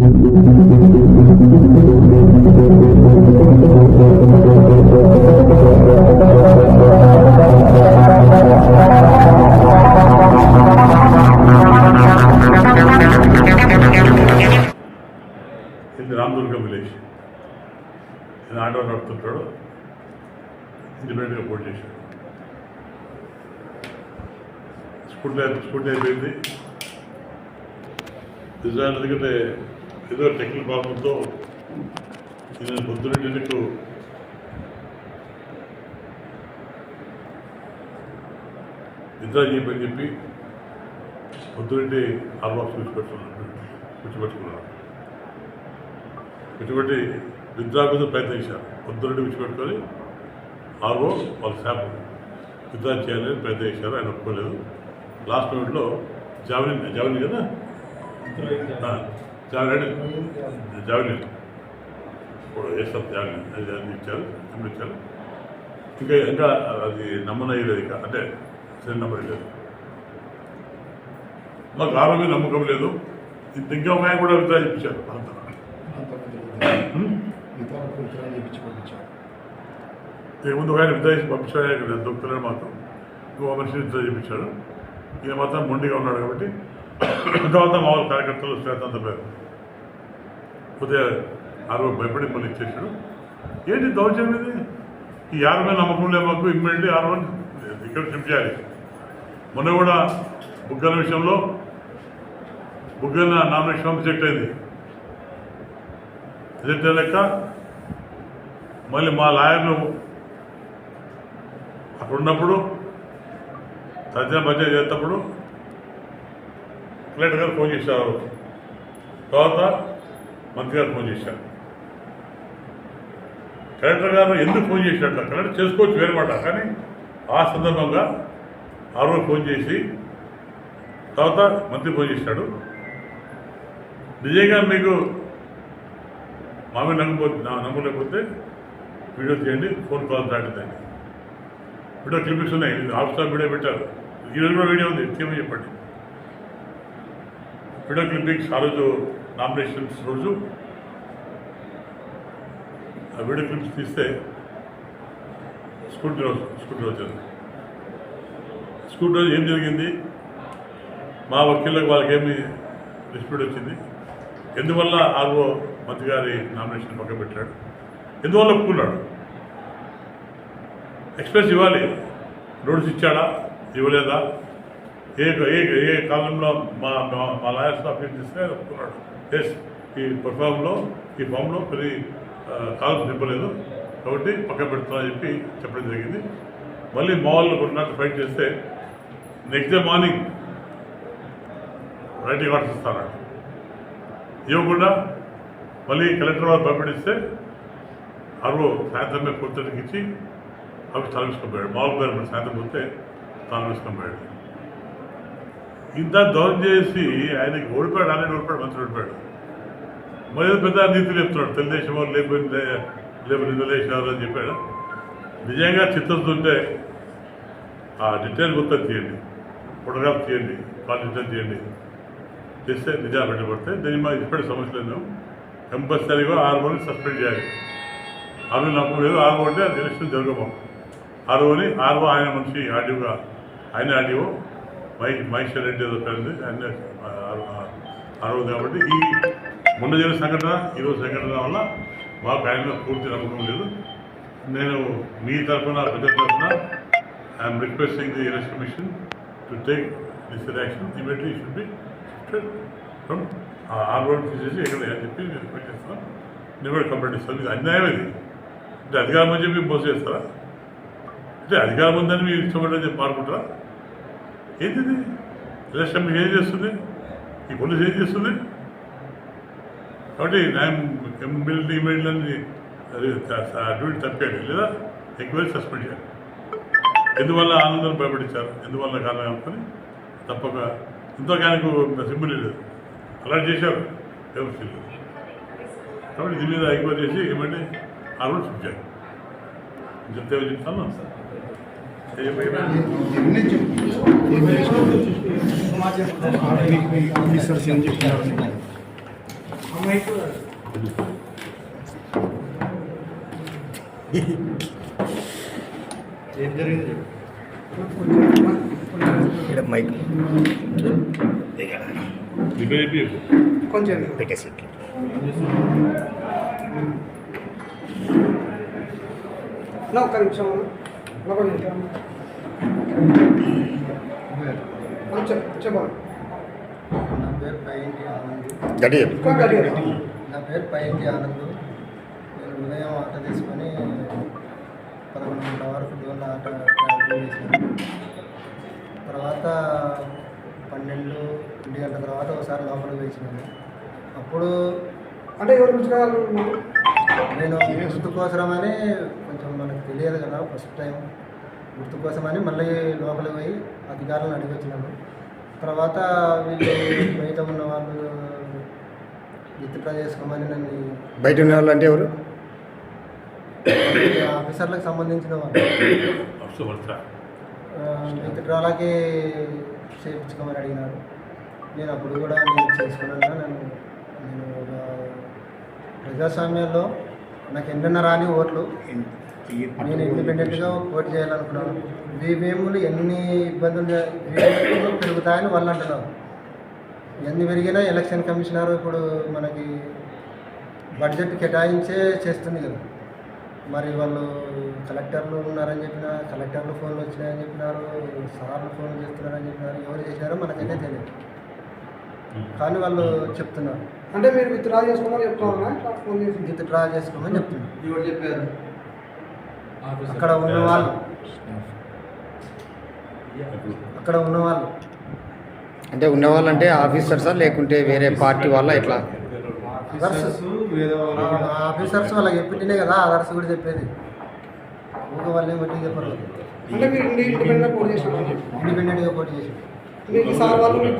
ఇది రామదుర్గ విలేజ్. నేను ఆటో నడుపుతుంటాడు. ఇండిపెండెంట్గా పోటీ చేశాడు. స్కూటీ స్కూటీ అయిపోయింది రిజల్ట్ ఎందుకంటే ఏదో టెక్నికల్ ప్రాబ్లంతో నేను నీకు నిద్ర చేయమని చెప్పి పొద్దున్నే ఆరు బాక్స్ కూర్చోబెట్టుకున్నాను కూర్చోబెట్టుకున్నాను ఇటువంటి నిద్ర మీద ప్రయత్నించారు పొద్దున్నే విడిచిపెట్టుకొని ఆరో వాళ్ళ శాప్ నిద్ర చేయాలని ప్రయత్నించారు ఆయన ఒప్పుకోలేదు. లాస్ట్ మినిట్లో జావలిన్ జావలిన్ కదా? జావలిన్ జావలిన్ ఇప్పుడు వేస్తాం జావలిన్ అది అది ఇచ్చారు ఎప్పుడు ఇచ్చారు ఇంకా ఇంకా అది నమ్మనయ్యలేదు ఇంకా అంటే సరే నమ్మలేదు మాకు ఆరోగ్యం నమ్మకం లేదు. ఇంత ఇంకా ఒక ఆయన కూడా విత్డ్రా చేయించారు అంత. హ్మ్? ఇక ముందు ఒక ఆయన విద్య చేసి పంపించాడు. ఇక్కడ దొరుకుతున్నాడు మాత్రం ఇంకో మనిషి విద్య చేయించాడు ఈయన మాత్రం మొండిగా ఉన్నాడు కాబట్టి తర్వాత మామూలు కార్యకర్తలు శ్రేతంత పేరు. ఉదయ ఆరు భయపడి మళ్ళీ ఇచ్చేసాడు ఏంటి దౌర్జన్యం ఇది? ఈ ఆరు మీద నమ్మకం లేదు మాకు ఇమ్మీడియట్లీ ఆరు మంది ఇక్కడ షిఫ్ట్ చేయాలి మొన్న కూడా బుగ్గల విషయంలో బుగ్గన నామినేషన్ రిజెక్ట్ అయింది. రిజెక్ట్ లెక్క? మళ్ళీ మా లాయర్లు అక్కడ ఉన్నప్పుడు తర్జన భజన చేసేటప్పుడు కలెక్టర్ గారు ఫోన్ చేశారు. తర్వాత మంత్రి గారు ఫోన్ చేశారు. కలెక్టర్ గారు ఎందుకు ఫోన్ చేసినట్ల కలెక్టర్ చేసుకోవచ్చు వేరే మాట. కానీ ఆ సందర్భంగా ఆ రోజు ఫోన్ చేసి తర్వాత మంత్రి ఫోన్ చేశాడు. నిజంగా మీకు మామూలు నమ్మకపోతే నా- నమ్మలేకపోతే వీడియో తీయండి ఫోన్ కాల్ దాటిందండి వీడియో క్లిప్స్ ఉన్నాయి ఆఫీస్లో వీడియో పెట్టారు. ఈరోజు కూడా వీడియో ఉంది తీయమని చెప్పండి. వీడియో క్లిప్పింగ్స్ ఆ రోజు నామినేషన్స్ రోజు. ఆ వీడియో క్లిప్స్ తీస్తే స్కూటీ రోజు స్కూటీ రోజు స్కూటీ రోజు ఏం జరిగింది? మా వకీళ్ళకి వాళ్ళకి ఏమి డిస్ప్యూట్ వచ్చింది? ఎందువల్ల ఆర్ఓ మంత్రి గారి నామినేషన్ పక్క పెట్టాడు? ఎందువల్ల ఒప్పుకున్నాడు ఎక్స్ప్రెస్ ఇవ్వాలి. నోటీస్ ఇచ్చాడా? ఇవ్వలేదా? ఏ ఏ ఏ కాలంలో మా మా- మా లాయర్స్ అప్పీల్ చేస్తే ఒప్పుకున్నాడు ఎస్ ఈ పర్ఫామ్లో ఈ ఫామ్లో కొన్ని కాల్స్ నింపలేదు. కాబట్టి పక్క పెడుతున్నా చెప్పి చెప్పడం జరిగింది. మళ్ళీ మాల్లో వాళ్ళు కొన్నాళ్ళు ఫైట్ చేస్తే next day morning writing orders ఇస్తానంట ఇవ్వకుండా మళ్ళీ కలెక్టర్ వారు పంపిడిస్తే అరువు సాయంత్రమే పూర్తికి ఇచ్చి అవి తలవిసుకొని మామూలు పేరు సాయంత్రం పోతే తలవిసుకొని పోయాడు. ఇంత దౌరం చేసి ఆయనకి ఓడిపోయాడు ఆయన ఓడిపోయాడు మంత్రి ఓడిపోయాడు. మరి పెద్ద నీతి చెప్తున్నాడు తెలుగుదేశం వాళ్ళు లేకపోతే లేపు నిధులేసినారు అని చెప్పాడు. నిజంగా చిత్తశుద్ధి ఉంటే ఆ డీటెయిల్ మొత్తం తీయండి ఫోటోగ్రాఫ్ తీయండి కాల్ డీటెయిల్ తీయండి. చేస్తే నిజాలు పెట్టబడితే దీన్ని మాకు ఇప్పటి సమస్య లేదు కంపల్సరీగా ఆరు మంది సస్పెండ్ చేయాలి. ఆరు నమ్మకం లేదు ఆరు అంటే అది ఎలక్షన్ జరగము ఆరుని ఆరు ఆయన మనిషి ఆడియోగా ఆయన ఆడియో మై మహేశ్వర్ రెడ్డి ఏదో అన్ని అరవు కాబట్టి ఈ మొన్న జరిగిన సంఘటన ఈరోజు సంఘటన వల్ల మాకు ఆయన పూర్తి నమ్మకం లేదు. నేను మీ తరఫున పెద్ద తరఫున I'm requesting the election commission to take this action immediately should be from ఆ రోడ్ తీసేసి ఎక్కడ అని చెప్పి నేను రిక్వెస్ట్ చేస్తాను. నేను కూడా కంప్లైంట్ ఇస్తాను. ఇది అన్యాయం ఇది. అంటే అధికారం అని చెప్పి మోసేస్తారా అంటే అధికారం ఉందని మీరు ఇష్టపడని చెప్పి మారుకుంటారా? ఏంటిది? ఎలక్షన్ మీకు ఏం చేస్తుంది? ఈ పోలీస్ ఏం చేస్తుంది? కాబట్టి న్యాయం ఎమ్మెల్యే ఇమీడియట్లీ డ్యూటీ తప్పాడు లేదా? ఎంక్వైరీ సస్పెండ్ చేయాలి. ఎందువల్ల ఆనందం భయపడించారు? ఎందువల్ల కారణం అనుకుని తప్పక ఎంతో ఆయనకు సింబుల్ లేదు. అలర్ట్ చేశారు. ఎవరు లేదు కాబట్టి దీని మీద ఎంక్వైరీ చేసి ఏమంటే ఆ రోజు షిఫ్ట్ చెప్తే చెప్తాను. సార్ ఏం జరిగింది? ఇక్కడ మైక్. కొంచెం పెట్టేసి ఒక్క నిమిషం. ఒక నిమిషం నా పేరు పైంటి ఆనంద్. నా పేరు పైంటి ఆనంద్. నేను ఉదయం ఆట తీసుకొని పదకొండు గంటల వరకు దూరం ఆట తర్వాత పన్నెండు ఒంటి గంటల తర్వాత ఒకసారి లోపలికి వేసినాను అప్పుడు అంటే ఎవరు పిలుచుకోవాలి నేను గుర్తు కోసమని కొంచెం మనకు తెలియదు కదా ఫస్ట్ టైం. గుర్తు కోసమని మళ్ళీ లోపలికి పోయి అధికారులను అడిగి వచ్చినాను తర్వాత వీళ్ళు బయట ఉన్న వాళ్ళు విత్డ్రా చేసుకోమని నన్ను బయట ఉన్న వాళ్ళు అంటే ఎవరు? ఆఫీసర్లకు సంబంధించిన వాళ్ళు. విత్డ్రాలకి చేయించుకోమని అడిగినారు. నేను అప్పుడు కూడా నేను చేసుకున్నాను. నన్ను నేను ఒక ప్రజాస్వామ్యంలో నాకు ఎన్నెన్న రాని ఓట్లు. నేను ఇండిపెండెంట్గా పోటీ చేయాలనుకున్నాను. ఈవీఎంలు ఎన్ని ఇబ్బందులు పెరుగుతాయని వాళ్ళు అంటున్నారు ఎన్ని పెరిగినా ఎలక్షన్ కమిషనర్ ఇప్పుడు మనకి బడ్జెట్ కేటాయించే చేస్తుంది కదా. మరి వాళ్ళు కలెక్టర్లు ఉన్నారని చెప్పిన కలెక్టర్లు ఫోన్లు వచ్చినాయని చెప్పినారు సార్లు ఫోన్లు చేస్తున్నారని చెప్పినారు ఎవరు చేశారో మనకైతే తెలియదు. కానీ వాళ్ళు చెప్తున్నారు. అంటే మీరు విత్డ్రా చేసుకోమని చెప్తున్నారా? ఫోన్ చేసి విత్ డ్రా చేసుకోమని చెప్తున్నారు. ఎవరు చెప్పారు? అక్కడ ఉన్న వాళ్ళు. అక్కడ ఉన్న వాళ్ళు. అంటే ఉన్న వాళ్ళంటే ఆఫీసర్సా లేకుంటే వేరే పార్టీ వాళ్ళ ఎట్లా? అదర్స్ ఆఫీసర్స్ వాళ్ళకి చెప్పింటేనే కదా అదర్స్ కూడా చెప్పేది. ఊరికే వాళ్ళు బట్టి చెప్పరు. అంటే మీరు ఇండిపెండెంట్ పోటీ చేసినారా? ఇండిపెండెంట్గా పోటీ చేసి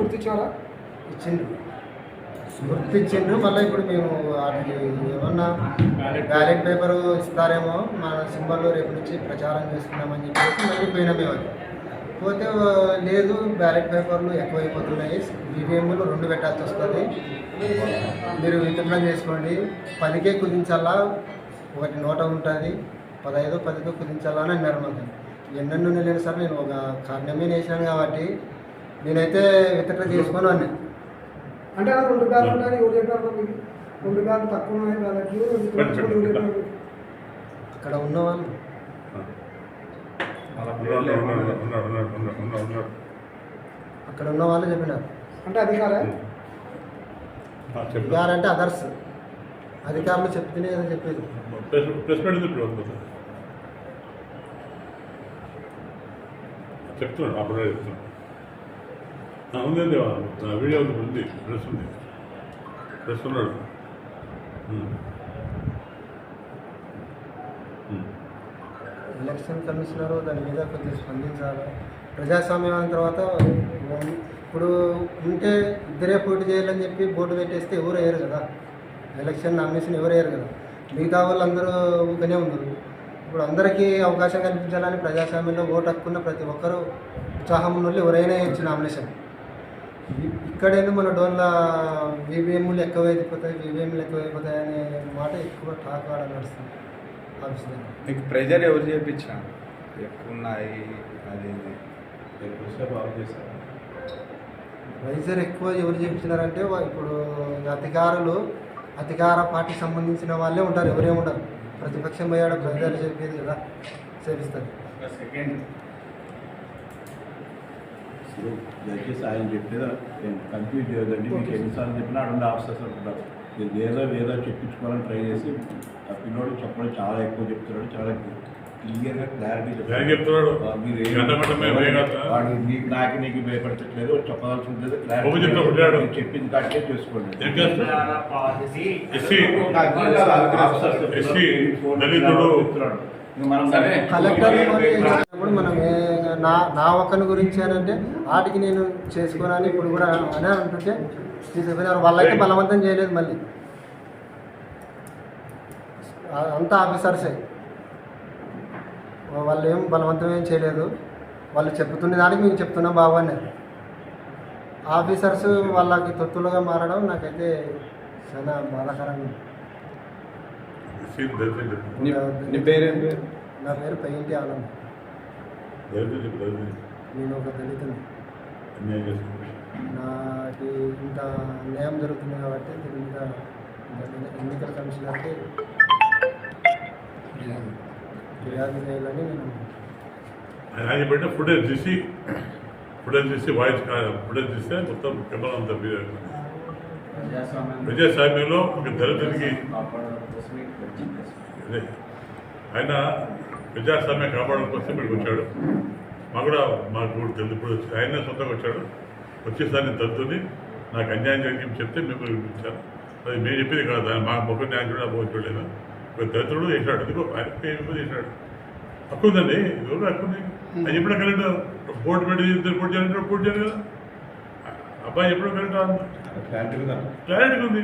గుర్తించారా? ఇచ్చిండ్రు. గుర్తించిండ్రు. మళ్ళీ ఇప్పుడు మేము వాటికి ఏమన్నా బ్యాలెట్ పేపర్ ఇస్తారేమో మన సింబల్లో రేపు నుంచి ప్రచారం చేసుకున్నామని చెప్పేసి మళ్ళీ పోయినా మేము అది. పోతే లేదు బ్యాలెట్ పేపర్లు ఎక్కువైపోతున్నాయి. ఈవీఎంలు రెండు పెట్టాల్సి వస్తుంది. మీరు వితరణ చేసుకోండి. పదికే కుదించాలా ఒకటి నోట ఉంటుంది. పదహైదు పదితో కుదించాలా అని అన్నారు మాకు. ఎన్నెన్నో లేని సార్ నేను ఒక కారణమే వేసినాను కాబట్టి నేనైతే వితరణ చేసుకోను అన్నాను అంటే ఆ రెండు బ్యాగులు ఎవరు చెప్పారు మీకు. రెండు బ్యాగులు తక్కువ ఉన్నాయి. చెప్పారు అక్కడ ఉన్న వాళ్ళు ఉన్నాడు, ఉన్నాడు, ఉన్నాడు, ఉన్నాడు, ఉన్నాడు, ఉన్నాడు, ఉన్నాడు. అక్కడ ఉన్న వాళ్ళు చెప్పినారు అంటే అధికారా? ఆ, చెప్పు. అధికారంటే అదర్స్ అధికారులు చెప్తేనే కదా చెప్పేది. చెప్తున్నాడు అప్పుడే చెప్తున్నాడు ఉంది వీడియో ఉంది డ్రెస్ ఉంది డ్రెస్ ఉన్నాడు ఎలక్షన్ కమిషనరు దాని మీద కొద్దిగా స్పందించాలి. ప్రజాస్వామ్యం తర్వాత ఇప్పుడు ఉంటే ఇద్దరే పోటీ చేయాలని చెప్పి బోర్డు పెట్టేస్తే ఎవరు వేయరు కదా? ఎలక్షన్ నామినేషన్ ఎవరు వేయరు కదా? మిగతా వాళ్ళందరూ ఊకనే ఉన్నారు. ఇప్పుడు అందరికీ అవకాశం కల్పించాలని ప్రజాస్వామ్యంలో ఓటు హక్కున్న ప్రతి ఒక్కరూ ఉత్సాహం ఉన్న వాళ్ళు ఎవరైనా ఇచ్చిన నామినేషన్. ఇ- ఇక్కడేమో మన డోన్ల ఈవీఎంలు ఎక్కువ అయిపోతాయి ఈవీఎంలు ఎక్కువ అయిపోతాయి అనే మాట ఎక్కువ టాక్ ఆడ నడుస్తుంది ఆఫీస్ దగ్గర మీకు ప్రెజర్ ఎవరు చేయించిన ఎక్కువ ఉన్నాయి అది. వైజర్ ఎక్కువ ఎవరు చేపించినారంటే వా- ఇప్పుడు అధికారులు అధికార పార్టీకి సంబంధించిన వాళ్ళే ఉంటారు ఎవరే ఉండరు. ప్రతిపక్షం పోయాడు ప్రజలు చెప్పేది కదా చేపిస్తారు. ఇప్పుడు దయచేసి ఆయన చెప్పేది? కన్ఫ్యూజ్ చేయదండి మీకు ఎన్నిసార్లు చెప్పినా అక్కడ ఆఫీసర్స్ అంటున్నారు మీరు ఏదో ఏదో చెప్పించుకోవాలని ట్రై చేసి ఆ పిల్లోడు చెప్పడం చాలా ఎక్కువ చెప్తున్నాడు చాలా క్లియర్గా క్లారిటీ చెప్తున్నాడు? వాడు నీకు నాకు నీకు భయపడట్లేదు కొట్టాడు. క్లారిటీ చెప్పింది కాకే చేసుకోండి. కలెక్టర్ మనం ఏ నా నా ఒక్కని గురించి అని అంటే వాటికి నేను చేసుకోనని ఇప్పుడు కూడా అని అంటుంటే తీసుకుపోయినారు వాళ్ళైతే బలవంతం చేయలేదు మళ్ళీ. అంతా ఆఫీసర్సే. వాళ్ళు ఏం బలవంతం ఏం చేయలేదు. వాళ్ళు చెప్తున్న దానికి మేము చెప్తున్నాం బాబు అన్నారు ఆఫీసర్స్ వాళ్ళకి తొత్తులుగా మారడం నాకైతే చాలా బాధాకరంగా నీ నీ పేరేం పేరు నా పేరు పెయింటి ఆనంద్. నేను ఒక దళితుని. నాకు ఇంత అన్యాయం జరుగుతుంది కాబట్టి దీని మీద ఎన్నికల కమిషనర్కి ఫిర్యాదు. చేయాలని నేను ఆయన ఆయన పెట్టిన ఫుటేజ్ తీసి ఫుటేజ్ తీసి వాయిస్ ఫుటేజ్ తీస్తే మొత్తం కెమెరా అంతా ప్రజాస్వామ్యంలో ఒక దళితుడికి అదే. ఆయన ప్రజాస్వామ్యం కాపాడడం కోసం ఇక్కడికి వచ్చాడు. మాకు కూడా మాకు కూడా తెలుసు. ఇప్పుడు ఆయన సొంతంగా వచ్చాడు. వచ్చేసారి నేను దళితుని నాకు అన్యాయం జరిగింది చెప్తే మేము వినిపించాను అది మేము చెప్పేది కాదు. ఆయన మా ముఖం న్యాయం కూడా పోవట్లేదు ఒక దళితుడు చేశాడు. ఎందుకో ఆయన ఏమి చేశాడు. హక్కు ఉందండి. ఎవరు హక్కు ఉంది. అది ఎప్పుడో కరెక్ట్. బోర్డు పెట్టి ఇద్దరు పోటీ చేయాలంటే పోటీ చేయాలి కదా. అబ్బాయి ఎప్పుడో కరెక్ట్ క్లారిటీ ఉంది?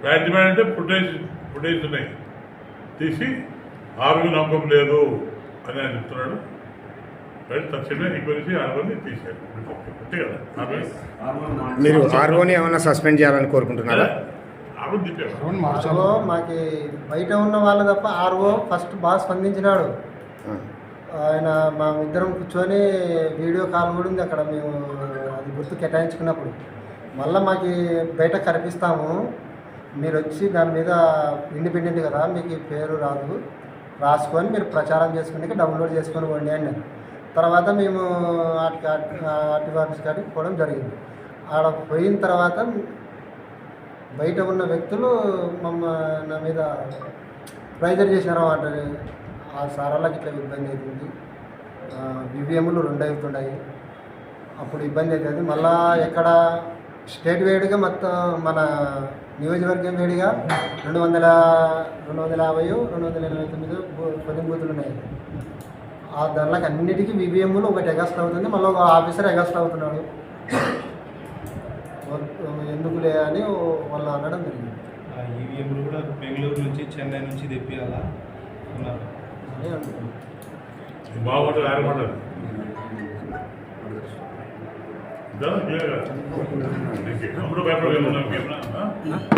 క్లారిటీ అంటే ఫుటేజ్ ఫుటేజ్ ఉన్నాయి. తీసి ఆరోగ్య నమ్మకం లేదు అని ఆయన చెప్తున్నాడు. తక్షణమే అంతే కదా? మీరు ఆర్ఓని ఏమైనా సస్పెండ్ చేయాలని కోరుకుంటున్నారా? మాకి బయట ఉన్న వాళ్ళు తప్ప ఆర్ఓ ఫస్ట్ బాగా స్పందించినాడు. ఆయన మా ఇద్దరం కూర్చొని వీడియో కాల్ కూడా ఉంది అక్కడ మేము అది గుర్తు కేటాయించుకున్నప్పుడు. మళ్ళీ మాకు బయట కనిపిస్తాము. మీరు వచ్చి దాని మీద ఇండిపెండెంట్ కదా మీకు పేరు రాదు. రాసుకొని మీరు ప్రచారం చేసుకుని డౌన్లోడ్ చేసుకొని పోండి అని తర్వాత మేము ఆర్టీ ఆర్టీ ఆఫీస్ కాడికి పోవడం జరిగింది. ఆడ పోయిన తర్వాత బయట ఉన్న వ్యక్తులు మమ్మ నా మీద ప్రైజర్ చేసినారు అన్నమాట ఆ సారాలకు ఇట్లా ఇబ్బంది అవుతుంది. వివిఎంలు రెండు అవుతున్నాయి అప్పుడు ఇబ్బంది అవుతుంది. మళ్ళా ఎక్కడ స్టేట్ వైడ్గా మొత్తం మన నియోజకవర్గం వేడిగా రెండు వందల రెండు వందల యాభై రెండు వందల ఎనభై తొమ్మిది బూ- కొన్ని బూతులు ఉన్నాయి. ఆ దానిలోకి అన్నిటికీ వివిఎంలు ఒకటి ఎగస్ట్ అవుతుంది మళ్ళీ ఒక ఆఫీసర్ ఎగస్ట్ అవుతున్నాడు. ఎందుకులే అని వాళ్ళు అనడం జరిగింది. ఈవీఎంలు కూడా బెంగళూరు నుంచి చెన్నై నుంచి తెప్పియాలా? అన్నారు. అని అంటున్నాను బాగుంటుంది ఇప్పుడు పేపర్